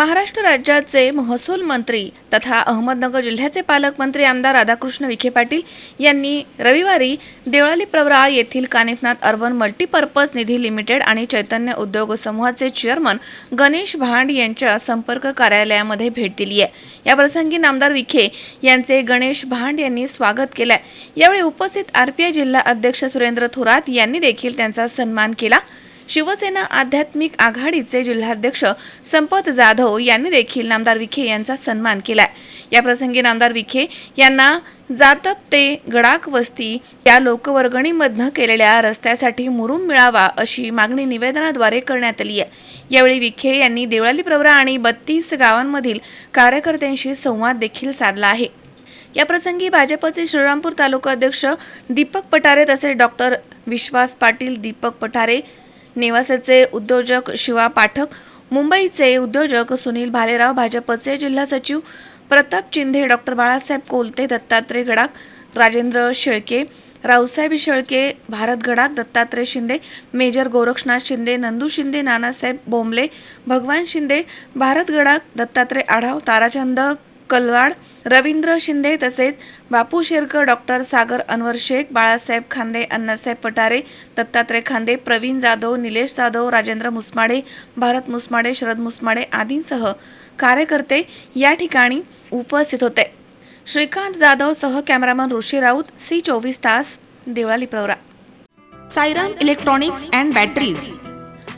महाराष्ट्र राज्याचे महसूल मंत्री तथा अहमदनगर जिल्ह्याचे पालकमंत्री आमदार राधाकृष्ण विखे पाटील यांनी रविवारी देवळाली प्रवरा येथील Kanifnath urban multipurpose Nidhi limited आणि चैतन्य उद्योग समूहाचे चेअरमन गणेश भांड यांच्या संपर्क कार्यालयामध्ये भेट दिली आहे. याप्रसंगी नामदार विखे यांचे गणेश भांड यांनी स्वागत केलंय. यावेळी उपस्थित आरपीआय जिल्हा अध्यक्ष सुरेंद्र थोरात यांनी देखील त्यांचा सन्मान केला. शिवसेना आध्यात्मिक आघाडीचे जिल्हाध्यक्ष संपत जाधव यांनी देखील नामदार विखे यांचा सन्मान केलाय. या प्रसंगी नामदार विखे यांना जातप ते गडाक वस्ती या लोकवर्गणीमधनं केलेल्या रस्त्यासाठी मुरुम मिळावा अशी मागणी निवेदनाद्वारे करण्यात आली आहे. यावेळी विखे यांनी देवळाली प्रवरा आणि बत्तीस गावांमधील कार्यकर्त्यांशी संवाद देखील साधला आहे. या प्रसंगी भाजपचे श्रीरामपूर तालुका अध्यक्ष दीपक पठारे तसेच डॉक्टर विश्वास पाटील दीपक पठारे नेवासेचे उद्योजक शिवा पाठक मुंबईचे उद्योजक सुनील भालेराव भाजपचे जिल्हा सचिव प्रताप चिंधे डॉक्टर बाळासाहेब कोलते दत्तात्रय गडाख राजेंद्र शेळके रावसाहेब शेळके भारत गडाख दत्तात्रय शिंदे मेजर गोरक्षनाथ शिंदे नंदू शिंदे नानासाहेब बोंबले भगवान शिंदे भारत गडाख दत्तात्रय आढाव ताराचंद कलवाड रवींद्र शिंदे तसेच बापू शेरकर डॉक्टर सागर अनवर शेख बाळासाहेब खांदे अण्णासाहेब पटारे दत्तात्रय खांदे प्रवीण जाधव निलेश जाधव राजेंद्र मुसमाडे भारत मुसमाडे शरद मुसमाडे आदींसह कार्यकर्ते या ठिकाणी उपस्थित होते. श्रीकांत जाधव सह कॅमेरामन ऋषी राऊत सी चोवीस तास Deolali Pravara. Sairam electronics and batteries.